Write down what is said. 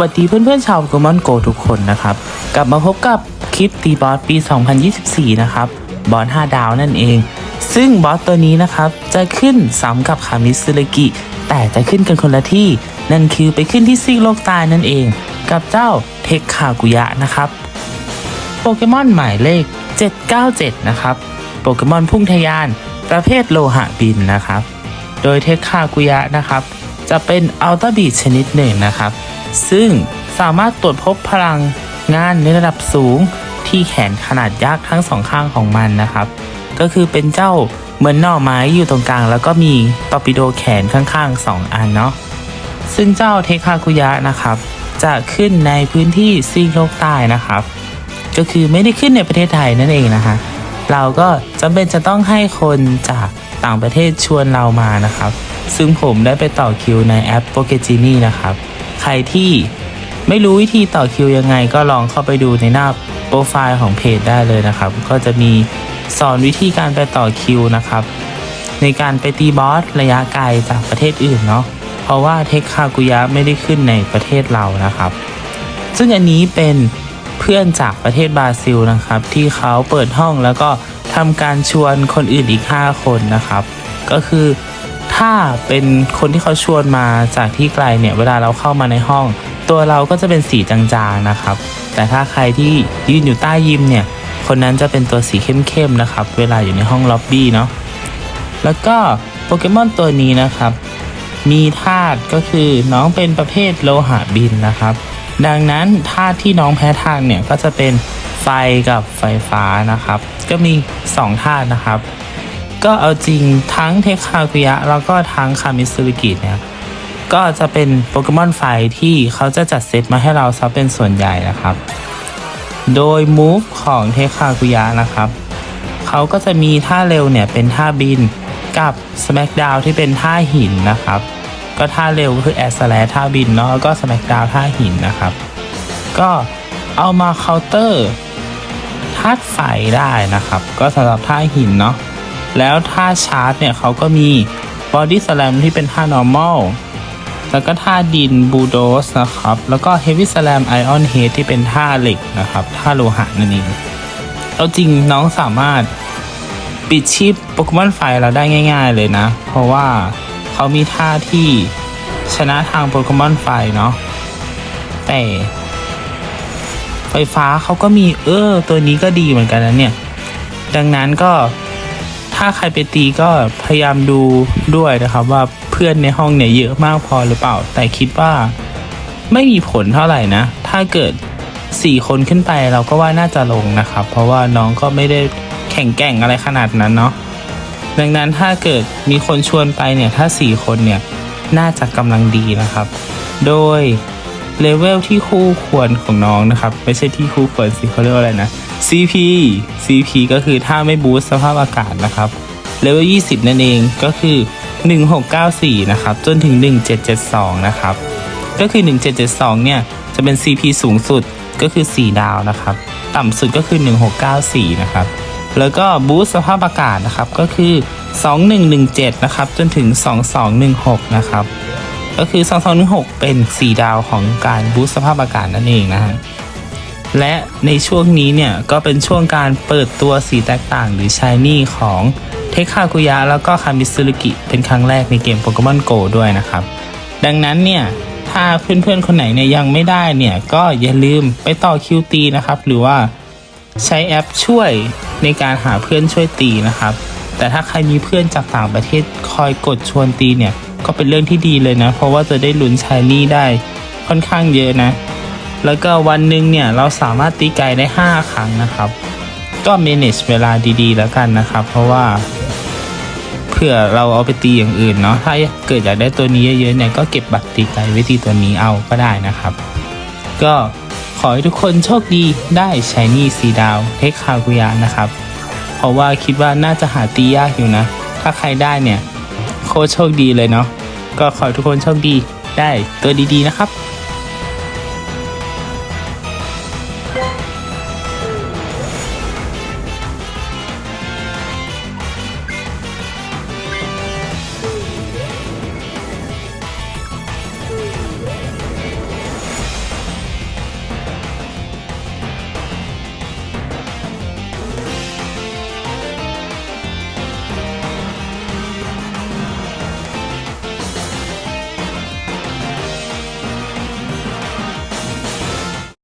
วัสดีเพื่อนๆชาวโปเกมอนโกทุกคนนะครับ กลับมาพบกับคลิปตีบอสปี 2024 นะครับ บอส 5 ดาวนั่นเอง ซึ่งบอสตัวนี้นะครับ จะขึ้นซ้ำกับคามิซึรกิ แต่จะขึ้นกันคนละที่ นั่นคือไปขึ้นที่ซีกโลกใตายนั่นเอง กับเจ้าเทคคากุยะนะครับ โปเกมอนหมายเลข 797 นะครับ โปเกมอนพุ่งทะยาน ประเภทโลหะบินนะครับ โดยเทคคากุยะนะครับ จะเป็นอัลต a าบีชนิดหนึ่งนะครับ ซึ่งสามารถตรวจพบพลังงานในระดับสูงที่แขนขนาดยักษ์ทั้งสองข้างของมันนะครับ ก็คือเป็นเจ้าเหมือนหน่อไม้อยู่ตรงกลาง แล้วก็มีตอปิโดแขนข้างๆ 2 อันเนาะซึ่งเจ้าเทคาคุยะนะครับ จะขึ้นในพื้นที่ซีกโลกใต้นะครับ ก็คือไม่ได้ขึ้นในประเทศไทยนั่นเองนะคะ เราก็จำเป็นจะต้องให้คนจากต่างประเทศชวนเรามานะครับ ซึ่งผมได้ไปต่อคิวในแอป p o k e g e n i นะครับ ใครที่ไม่รู้วิธีต่อคิวยังไงก็ลองเข้าไปดูในหน้าโปรไฟล์ของเพจได้เลยนะครับ ก็จะมีสอนวิธีการไปต่อคิวนะครับ ในการไปตีบอสระยะไกลจากประเทศอื่นเนาะเพราะว่าเทคคากุยะไม่ได้ขึ้นในประเทศเรานะครับ ซึ่งอันนี้เป็นเพื่อนจากประเทศบราซิลนะครับ ที่เขาเปิดห้องแล้วก็ทำการชวนคนอื่นอีก 5 คนนะครับ ก็คือ ถ้าเป็นคนที่เขาชวนมาจากที่ไกลเนี่ยเวลาเราเข้ามาในห้อง ตัวเราก็จะเป็นสีจางๆนะครับ แต่ถ้าใครที่ยืนอยู่ใต้ยิมเนี่ยคนนั้นจะเป็นตัวสีเข้มๆนะครับ เวลาอยู่ในห้องล็อบบี้เนาะแล้วก็โปเกมอนตัวนี้นะครับ มีธาตุก็คือน้องเป็นประเภทโลหะบินนะครับ ดังนั้นธาตุที่น้องแพ้ทางเนี่ยก็จะเป็นไฟกับไฟฟ้านะครับ ก็มี 2ธาตุนะครับ ก็เอาจริงทั้งเทคคาคุยะแล้วก็ทั้งคามิสุริกิเนี่ยก็จะเป็นโปเกมอนไฟที่เขาจะจัดเซตมาให้เราซะเป็นส่วนใหญ่นะครับ โดยมูฟของเทคคาคุยะนะครับ เขาก็จะมีท่าเร็วเนี่ยเป็นท่าบินกับ Smackdown ที่เป็นท่าหินนะครับ ก็ท่าเร็วคือแอสแลท่าบินเนาะแล้วก็ Smackdown ท่าหินนะครับ ก็เอามาเคาน์เตอร์ธาตุไฟได้นะครับ ก็สำหรับท่าหินเนาะ แล้วท่าชาร์จเนี่ยเขาก็มี Body Slam ที่เป็นท่า normal แล้วก็ท่าดินบูโดสนะครับ แล้วก็ Heavy Slam Iron Head ที่เป็นท่าเหล็กนะครับ ท่าโลหะนั่นเองเอาจริงน้องสามารถปิดชีพโปเกมอนไฟเราได้ง่าย ๆ เลยนะ เพราะว่าเขามีท่าที่ชนะทางโปเกมอนไฟเนาะแต่ไฟฟ้าเขาก็มีเออตัวนี้ก็ดีเหมือนกันนะเนี่ย ดังนั้นก็ ถ้าใครไปตีก็พยายามดูด้วยนะครับว่าเพื่อนในห้องเนี่ยเยอะมากพอหรือเปล่า แต่คิดว่าไม่มีผลเท่าไหร่นะ ถ้าเกิดสี่คนขึ้นไปเราก็ว่าน่าจะลงนะครับ เพราะว่าน้องก็ไม่ได้แข่งแก่งอะไรขนาดนั้นเนาะดังนั้นถ้าเกิดมีคนชวนไปเนี่ยถ้าสี่คนเนี่ยน่าจะกำลังดีนะครับ โดยเลเวลที่คู่ควรของน้องนะครับ ไม่ใช่ที่คู่ควรสิเขาเรียกว่าอะไรนะ CP CP ก็คือถ้าไม่บูสต์สภาพอากาศนะครับเลเวล20 นั่นเองก็คือ 1694 นะครับ จนถึง 1772 นะครับ ก็คือ 1772 เนี่ย จะเป็น CP สูงสุดก็คือ 4 ดาวนะครับ ต่ำสุดก็คือ 1694 นะครับ แล้วก็บูสต์สภาพอากาศนะครับก็คือ 2117 นะครับ จนถึง 2216 นะครับ ก็คือ 2216 เป็น 4 ดาวของการบูสต์สภาพอากาศนั่นเองนะฮะ และในช่วงนี้เนี่ยก็เป็นช่วงการเปิดตัวสีแตกต่างหรือชายนี่ของเทคคากุยะแล้วก็คามิซึรุกิเป็นครั้งแรกในเกมโปเกมอนโกด้วยนะครับ ดังนั้นเนี่ยถ้าเพื่อนๆคนไหนเนี่ยยังไม่ได้เนี่ยก็อย่าลืมไปต่อคิวตีนะครับ หรือว่าใช้แอปช่วยในการหาเพื่อนช่วยตีนะครับ แต่ถ้าใครมีเพื่อนจากต่างประเทศคอยกดชวนตีเนี่ยก็เป็นเรื่องที่ดีเลยนะ เพราะว่าจะได้ลุ้นชายนี่ได้ค่อนข้างเยอะนะ แล้วก็วันหนึ่งเนี่ยเราสามารถตีไกลได้ 5 ครั้งนะครับ ก็ manage เวลาดีๆ แล้วกันนะครับ เพราะว่าเผื่อเราเอาไปตีอย่างอื่นเนาะถ้าเกิดอยากได้ตัวนี้เยอะๆเนี่ยก็เก็บบัตรตีไกลไว้ตีตัวนี้เอาก็ได้นะครับ ก็ขอให้ทุกคนโชคดีได้ชายนี่สีดาวเทคคากุยะนะครับ เพราะว่าคิดว่าน่าจะหาตียากอยู่นะ ถ้าใครได้เนี่ยโคโชคดีเลยเนาะก็ขอให้ทุกคนโชคดีได้ตัวดีๆนะครับ Thank.